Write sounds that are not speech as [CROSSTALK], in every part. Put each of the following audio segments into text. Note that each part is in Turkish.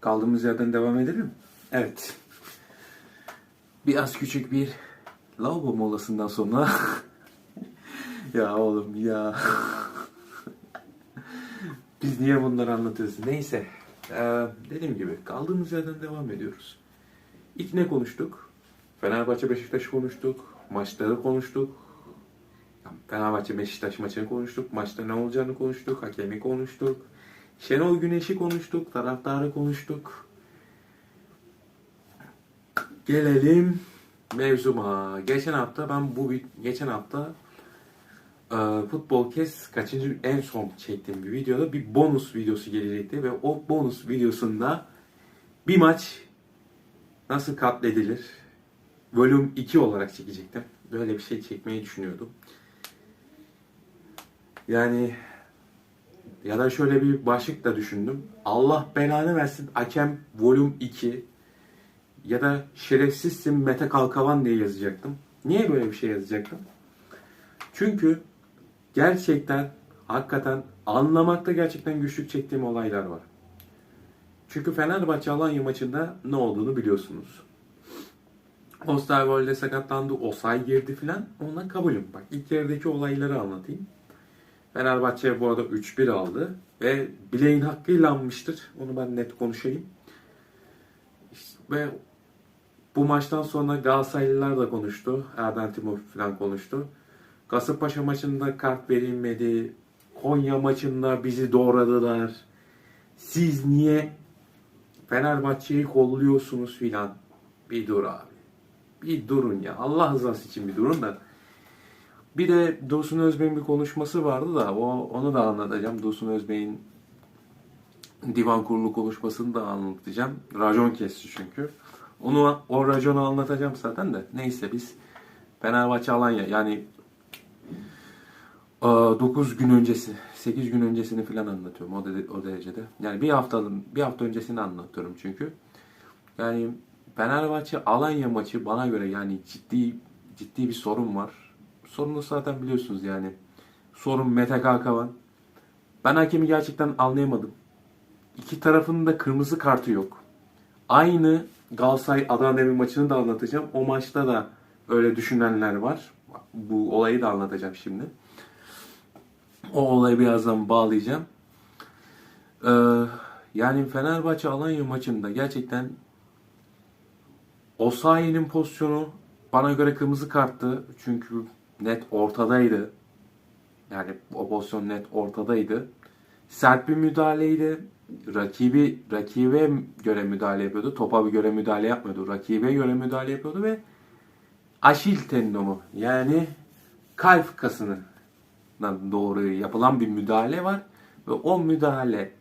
Kaldığımız yerden devam edelim. Evet. Biraz küçük bir lavabo molasından sonra [LAUGHS] ya oğlum ya [LAUGHS] biz niye bunları anlatıyoruz? Neyse. Ee, dediğim gibi kaldığımız yerden devam ediyoruz. İlk ne konuştuk? Fenerbahçe Beşiktaş konuştuk. Maçları konuştuk. Fenerbahçe Beşiktaş maçını konuştuk. Maçta ne olacağını konuştuk. Hakemi konuştuk. Şenol Güneş'i konuştuk. Taraftarı konuştuk. Gelelim mevzuma. Geçen hafta ben bu geçen hafta e, futbol kes kaçıncı en son çektiğim bir videoda bir bonus videosu gelecekti ve o bonus videosunda bir maç nasıl katledilir bölüm 2 olarak çekecektim. Böyle bir şey çekmeyi düşünüyordum. Yani ya da şöyle bir başlık da düşündüm. Allah belanı versin hakem volüm 2 ya da şerefsizsin Mete Kalkavan diye yazacaktım. Niye böyle bir şey yazacaktım? Çünkü gerçekten hakikaten anlamakta gerçekten güçlük çektiğim olaylar var. Çünkü Fenerbahçe Alanya maçında ne olduğunu biliyorsunuz. Osterwolde sakatlandı, Osay girdi filan. Ona kabulüm. Bak ilk yarıdaki olayları anlatayım. Fenerbahçe bu arada 3-1 aldı ve bileğin hakkıyla almıştır. Onu ben net konuşayım. Ve bu maçtan sonra Galatasaraylılar da konuştu. Erden Timur falan konuştu. Kasımpaşa maçında kart verilmedi. Konya maçında bizi doğradılar. Siz niye Fenerbahçe'yi kolluyorsunuz filan. Bir dur abi. Bir durun ya. Allah rızası için bir durun da. Bir de Dursun Özbey'in bir konuşması vardı da o onu da anlatacağım. Dursun Özbey'in divan kurulu konuşmasını da anlatacağım. Racon kesti çünkü. Onu o raconu anlatacağım zaten de. Neyse biz Fenerbahçe Alanya yani 9 gün öncesi, 8 gün öncesini falan anlatıyorum o, de, o derecede. Yani bir haftanın bir hafta öncesini anlatıyorum çünkü. Yani Fenerbahçe Alanya maçı bana göre yani ciddi ciddi bir sorun var. Sorunu zaten biliyorsunuz yani. Sorun Mete Kalkavan. Ben hakemi gerçekten anlayamadım. İki tarafının da kırmızı kartı yok. Aynı Galatasaray Adana Demir maçını da anlatacağım. O maçta da öyle düşünenler var. Bu olayı da anlatacağım şimdi. O olayı birazdan bağlayacağım. Ee, yani Fenerbahçe Alanya maçında gerçekten Osayi'nin pozisyonu bana göre kırmızı karttı. Çünkü net ortadaydı. Yani o pozisyon net ortadaydı. Sert bir müdahaleydi. Rakibi rakibe göre müdahale yapıyordu. Topa göre müdahale yapmıyordu. Rakibe göre müdahale yapıyordu ve aşil tendonu yani kalp kasını doğru yapılan bir müdahale var ve o müdahale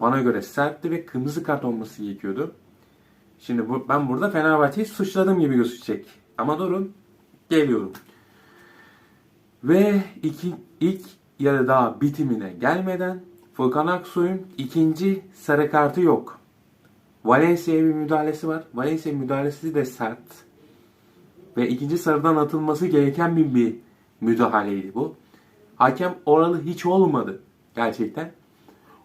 bana göre sertti ve kırmızı kart olması gerekiyordu. Şimdi bu, ben burada Fenerbahçe'yi suçladığım gibi gözükecek. Ama durun geliyorum. Ve iki, ilk yarı daha bitimine gelmeden Furkan Aksoy'un ikinci sarı kartı yok. Valencia'ya bir müdahalesi var. Valencia müdahalesi de sert. Ve ikinci sarıdan atılması gereken bir, bir müdahaleydi bu. Hakem oralı hiç olmadı gerçekten.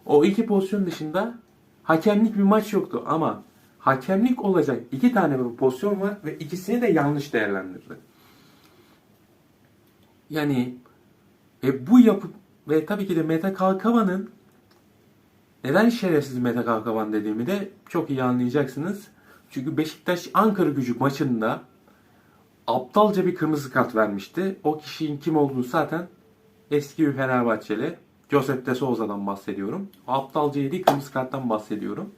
O iki pozisyon dışında hakemlik bir maç yoktu ama hakemlik olacak iki tane bir pozisyon var ve ikisini de yanlış değerlendirdi. Yani ve bu yapı ve tabii ki de Mete Kalkavan'ın neden şerefsiz Mete Kalkavan dediğimi de çok iyi anlayacaksınız. Çünkü Beşiktaş Ankara gücü maçında aptalca bir kırmızı kart vermişti. O kişinin kim olduğunu zaten eski bir Fenerbahçeli Josep de Souza'dan bahsediyorum. Aptalca yediği kırmızı karttan bahsediyorum.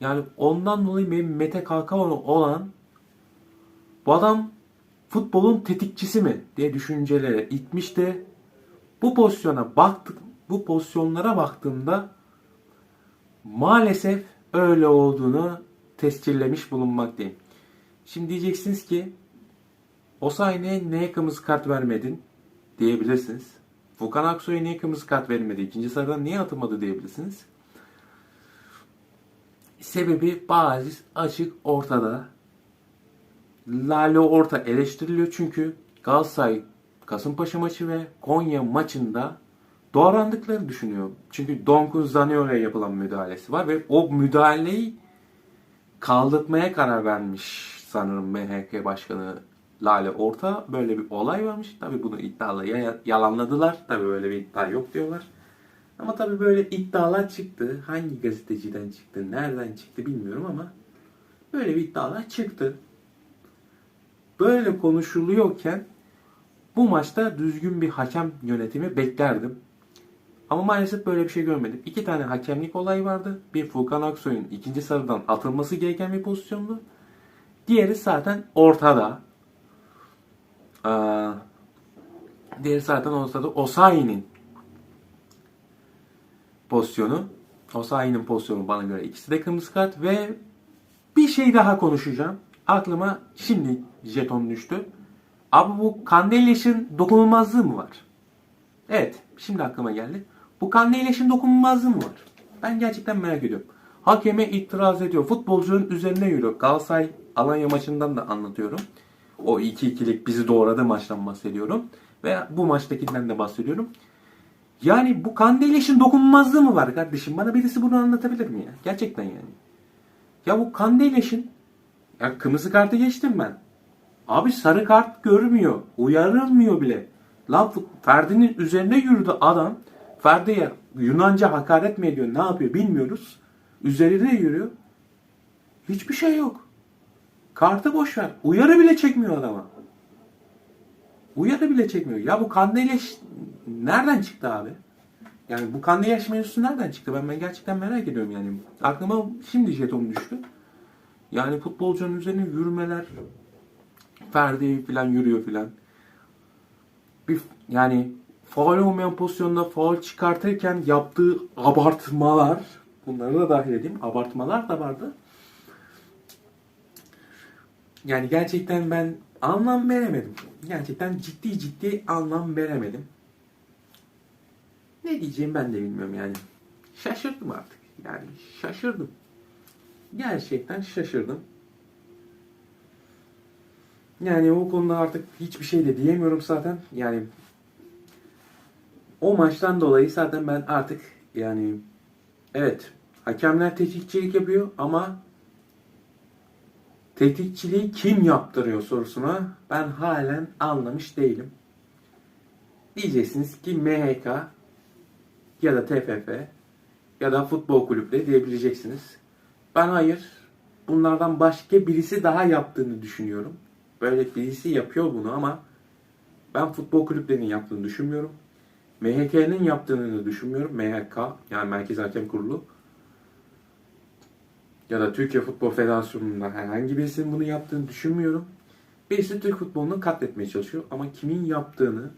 Yani ondan dolayı benim Mete Kalkavan olan bu adam futbolun tetikçisi mi diye düşüncelere itmişti. Bu pozisyona baktık, bu pozisyonlara baktığımda maalesef öyle olduğunu tescillemiş bulunmaktayım. Şimdi diyeceksiniz ki Osayi'ne neye kırmızı kart vermedin diyebilirsiniz. Furkan Aksoy'a niye kırmızı kart verilmedi? İkinci sarıdan niye atılmadı diyebilirsiniz. Sebebi bariz açık ortada. Lale Orta eleştiriliyor çünkü Galatasaray Kasımpaşa maçı ve Konya maçında doğrandıkları düşünüyor. Çünkü Donkun Zaniolo'ya yapılan müdahalesi var ve o müdahaleyi kaldırtmaya karar vermiş sanırım MHK Başkanı Lale Orta. Böyle bir olay varmış. Tabii bunu iddialı ya- yalanladılar. Tabii böyle bir iddia yok diyorlar. Ama tabii böyle iddialar çıktı. Hangi gazeteciden çıktı, nereden çıktı bilmiyorum ama böyle bir iddialar çıktı. Böyle konuşuluyorken bu maçta düzgün bir hakem yönetimi beklerdim. Ama maalesef böyle bir şey görmedim. İki tane hakemlik olayı vardı. Bir Furkan Aksoy'un ikinci sarıdan atılması gereken bir pozisyondu. Diğeri zaten ortada. Ee, diğeri zaten ortada. Osayi'nin pozisyonu. Osayi'nin pozisyonu bana göre ikisi de kırmızı kart ve bir şey daha konuşacağım. Aklıma şimdi jeton düştü. Abi bu Kandelyas'ın dokunulmazlığı mı var? Evet, şimdi aklıma geldi. Bu Kandelyas'ın dokunulmazlığı mı var? Ben gerçekten merak ediyorum. Hakeme itiraz ediyor. Futbolcunun üzerine yürüyor. Galatasaray Alanya maçından da anlatıyorum. O 2-2'lik bizi doğradı maçtan bahsediyorum. Ve bu maçtakinden de bahsediyorum. Yani bu Kandelyas'ın dokunulmazlığı mı var kardeşim? Bana birisi bunu anlatabilir mi ya? Gerçekten yani. Ya bu Kandelyas'ın ya kırmızı kartı geçtim ben. Abi sarı kart görmüyor. Uyarılmıyor bile. Lan Ferdi'nin üzerine yürüdü adam. Ferdi'ye Yunanca hakaret mi ediyor ne yapıyor bilmiyoruz. Üzerine yürüyor. Hiçbir şey yok. Kartı boş ver. Uyarı bile çekmiyor adama. Uyarı bile çekmiyor. Ya bu Kandeleş nereden çıktı abi? Yani bu Kandeleş mevzusu nereden çıktı? Ben, ben gerçekten merak ediyorum yani. Aklıma şimdi jeton düştü. Yani futbolcunun üzerine yürümeler, Ferdi falan yürüyor falan. Bir yani faul olmayan pozisyonda faul çıkartırken yaptığı abartmalar, bunları da dahil edeyim, abartmalar da vardı. Yani gerçekten ben anlam veremedim. Gerçekten ciddi ciddi anlam veremedim. Ne diyeceğim ben de bilmiyorum yani. Şaşırdım artık. Yani şaşırdım. Gerçekten şaşırdım. Yani o konuda artık hiçbir şey de diyemiyorum zaten. Yani o maçtan dolayı zaten ben artık yani evet hakemler tetikçilik yapıyor ama tetikçiliği kim yaptırıyor sorusuna ben halen anlamış değilim. Diyeceksiniz ki MHK ya da TFF ya da futbol kulüpleri diyebileceksiniz. Ben hayır. Bunlardan başka birisi daha yaptığını düşünüyorum. Böyle birisi yapıyor bunu ama ben futbol kulüplerinin yaptığını düşünmüyorum. MHK'nin yaptığını da düşünmüyorum. MHK yani Merkez Hakem Kurulu ya da Türkiye Futbol Federasyonu'nda herhangi birisinin bunu yaptığını düşünmüyorum. Birisi Türk futbolunu katletmeye çalışıyor ama kimin yaptığını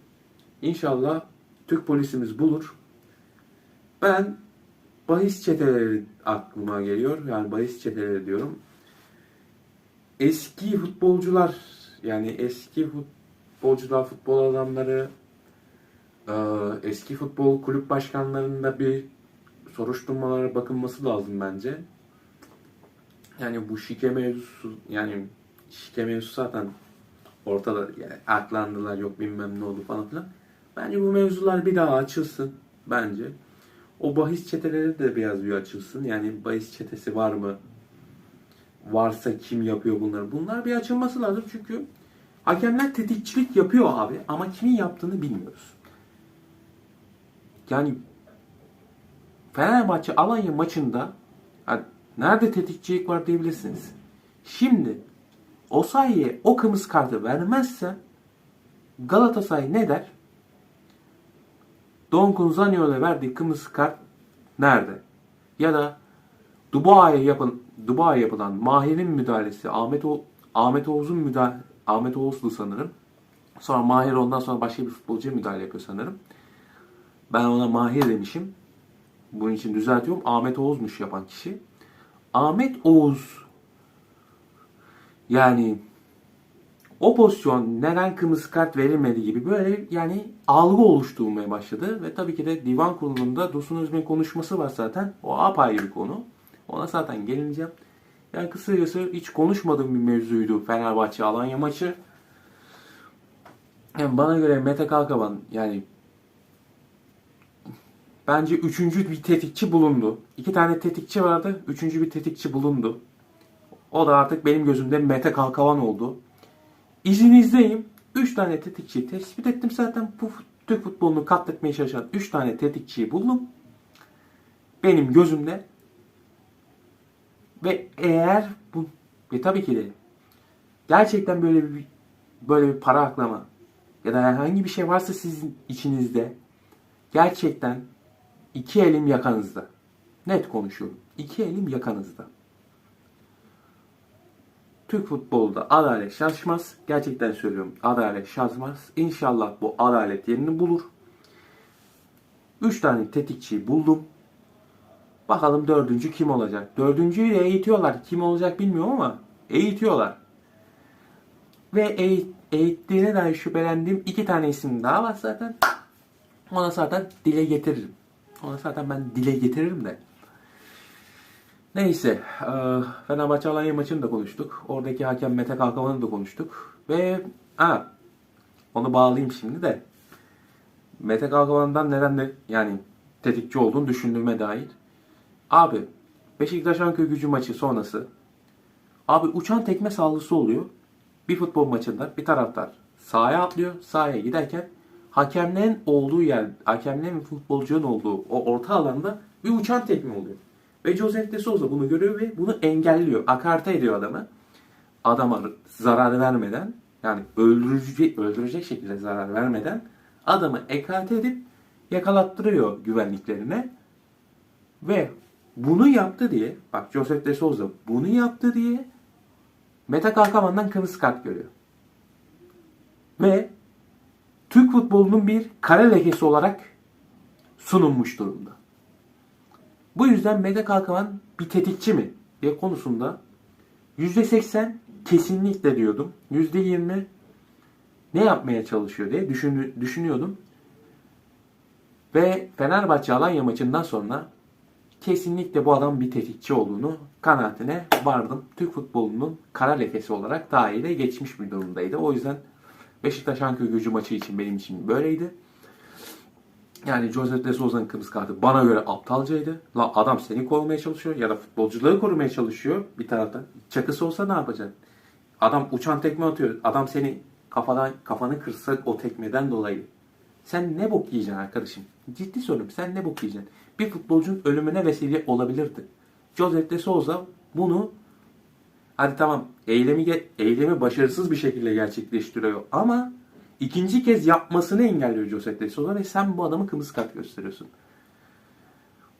inşallah Türk polisimiz bulur. Ben bahis çeteleri aklıma geliyor. Yani bahis çeteleri diyorum. Eski futbolcular yani eski futbolcular, futbol adamları e, eski futbol kulüp başkanlarında bir soruşturmalara bakılması lazım bence. Yani bu şike mevzusu yani şike mevzusu zaten ortada yani aklandılar yok bilmem ne oldu falan filan. Bence bu mevzular bir daha açılsın bence. O bahis çeteleri de biraz bir açılsın. Yani bahis çetesi var mı? Varsa kim yapıyor bunları? Bunlar bir açılması lazım çünkü hakemler tetikçilik yapıyor abi ama kimin yaptığını bilmiyoruz. Yani Fenerbahçe Alanya maçında ha, nerede tetikçilik var diyebilirsiniz. Şimdi Osayi'ye o kırmızı kartı vermezse Galatasaray ne der? Donkun Zaniolo'ya verdiği kırmızı kart nerede? Ya da Dubai'ye yapın Dubai'ye yapılan Mahir'in müdahalesi Ahmet o Ahmet Oğuz'un müdahale Ahmet Oğuz'du sanırım. Sonra Mahir ondan sonra başka bir futbolcuya müdahale yapıyor sanırım. Ben ona Mahir demişim. Bunun için düzeltiyorum. Ahmet Oğuz'muş yapan kişi. Ahmet Oğuz yani o pozisyon neden kırmızı kart verilmedi gibi böyle yani algı oluşturmaya başladı. Ve tabii ki de divan kurulunda Dursun Özbek'in konuşması var zaten. O apayrı bir konu. Ona zaten gelineceğim. Yani kısacası hiç konuşmadığım bir mevzuydu Fenerbahçe Alanya maçı. Yani bana göre Mete Kalkavan yani Bence üçüncü bir tetikçi bulundu. İki tane tetikçi vardı. Üçüncü bir tetikçi bulundu. O da artık benim gözümde Mete Kalkavan oldu. İzinizdeyim. Üç tane tetikçiyi tespit ettim zaten. Bu Türk futbolunu katletmeye çalışan üç tane tetikçiyi buldum. Benim gözümde. Ve eğer bu ve tabii ki de gerçekten böyle bir böyle bir para aklama ya da herhangi bir şey varsa sizin içinizde gerçekten iki elim yakanızda. Net konuşuyorum. İki elim yakanızda. Türk futbolda adalet şaşmaz. Gerçekten söylüyorum. Adalet şaşmaz. İnşallah bu adalet yerini bulur. Üç tane tetikçiyi buldum. Bakalım dördüncü kim olacak? Dördüncüyü de eğitiyorlar. Kim olacak bilmiyorum ama eğitiyorlar. Ve eğit, eğittiğine dair şüphelendiğim iki tane isim daha var zaten. Ona zaten dile getiririm. Ona zaten ben dile getiririm de. Neyse. eee, Fenerbahçe Alanya maçını da konuştuk. Oradaki hakem Mete Kalkavan'ı da konuştuk. Ve ha, onu bağlayayım şimdi de. Mete Kalkavan'dan neden de yani tetikçi olduğunu düşündüğüme dair. Abi Beşiktaş Anköy gücü maçı sonrası Abi uçan tekme saldırısı oluyor. Bir futbol maçında bir taraftar sahaya atlıyor. Sahaya giderken hakemlerin olduğu yer, hakemlerin futbolcunun olduğu o orta alanda bir uçan tekme oluyor. Ve Joseph de Souza bunu görüyor ve bunu engelliyor. Akarta ediyor adamı. Adama zarar vermeden yani öldürücü, öldürecek şekilde zarar vermeden adamı ekarte edip yakalattırıyor güvenliklerine. Ve bunu yaptı diye, bak Joseph de Souza bunu yaptı diye Mete Kalkavan'dan kırmızı kart görüyor. Ve Türk futbolunun bir kare lekesi olarak sunulmuş durumda. Bu yüzden Mete Kalkavan bir tetikçi mi diye konusunda %80 kesinlikle diyordum. %20 ne yapmaya çalışıyor diye düşün, düşünüyordum. Ve Fenerbahçe Alanya maçından sonra kesinlikle bu adam bir tetikçi olduğunu kanaatine vardım. Türk futbolunun kara lekesi olarak tarihe geçmiş bir durumdaydı. O yüzden Beşiktaş Anköy gücü maçı için benim için böyleydi. Yani Jose de Souza'nın kırmızı kartı bana göre aptalcaydı. La adam seni korumaya çalışıyor ya da futbolcuları korumaya çalışıyor bir taraftan. Çakısı olsa ne yapacak? Adam uçan tekme atıyor. Adam seni kafadan kafanı kırsa o tekmeden dolayı. Sen ne bok yiyeceksin arkadaşım? Ciddi soruyorum. Sen ne bok yiyeceksin? Bir futbolcunun ölümüne vesile olabilirdi. Joseph de Souza bunu hadi tamam eylemi eylemi başarısız bir şekilde gerçekleştiriyor ama ikinci kez yapmasını engelliyor Joseph de Souza ve sen bu adamı kırmızı kart gösteriyorsun.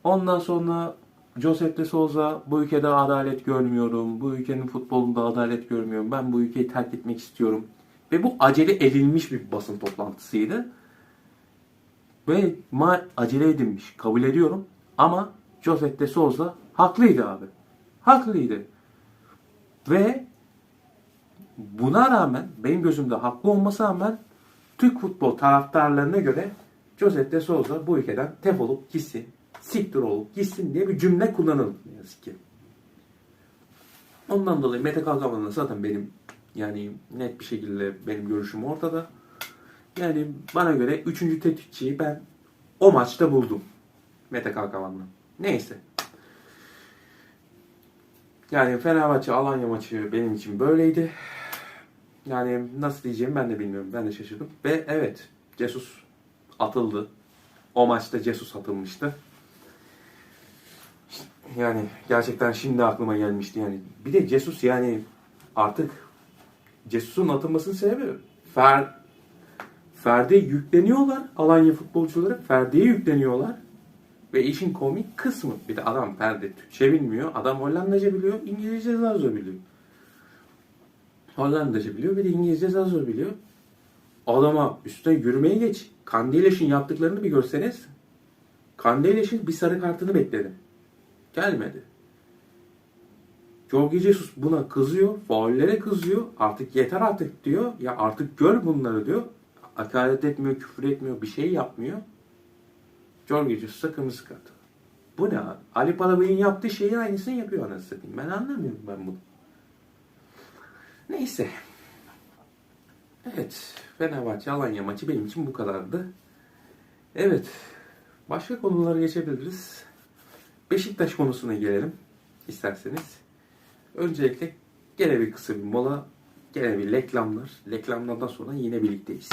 Ondan sonra Joseph de Souza bu ülkede adalet görmüyorum. Bu ülkenin futbolunda adalet görmüyorum. Ben bu ülkeyi terk etmek istiyorum. Ve bu acele edilmiş bir basın toplantısıydı. Ve ma acele edilmiş. Kabul ediyorum. Ama Joseph de Souza haklıydı abi. Haklıydı. Ve buna rağmen benim gözümde haklı olmasına rağmen Türk futbol taraftarlarına göre Joseph de Souza bu ülkeden defolup gitsin. Siktir olup gitsin diye bir cümle kullanıldı ne yazık ki. Ondan dolayı Mete Kalkavan'la zaten benim yani net bir şekilde benim görüşüm ortada. Yani bana göre üçüncü tetikçiyi ben o maçta buldum. Mete Kalkavan'la. Neyse. Yani Fenerbahçe Alanya maçı benim için böyleydi. Yani nasıl diyeceğimi ben de bilmiyorum. Ben de şaşırdım. Ve evet Cesus atıldı. O maçta Cesus atılmıştı. Yani gerçekten şimdi aklıma gelmişti yani. Bir de Cesus yani artık Cesus'un atılmasının sebebi Fer Ferdi'ye yükleniyorlar Alanya futbolcuları. Ferdi'ye yükleniyorlar. Ve işin komik kısmı bir de adam Ferdi Türkçe bilmiyor. Adam Hollandaca biliyor. İngilizce zar biliyor. Hollandaca biliyor bir de İngilizce zor biliyor. Adama üstüne yürümeye geç. Kandeleş'in yaptıklarını bir görseniz. Kandeleş'in bir sarı kartını bekledim. Gelmedi. Jorge Jesus buna kızıyor. Faullere kızıyor. Artık yeter artık diyor. Ya artık gör bunları diyor. Hakaret etmiyor, küfür etmiyor, bir şey yapmıyor. Jorge Jesus'a kırmızı kart. Bu ne abi? Ali Palabey'in yaptığı şeyin aynısını yapıyor anasını satayım. Ben anlamıyorum ben bunu. Neyse. Evet. Fenerbahçe Alanya maçı benim için bu kadardı. Evet. Başka konulara geçebiliriz. Beşiktaş konusuna gelelim isterseniz. Öncelikle gene bir kısa bir mola, gene bir reklamlar. Reklamlardan sonra yine birlikteyiz.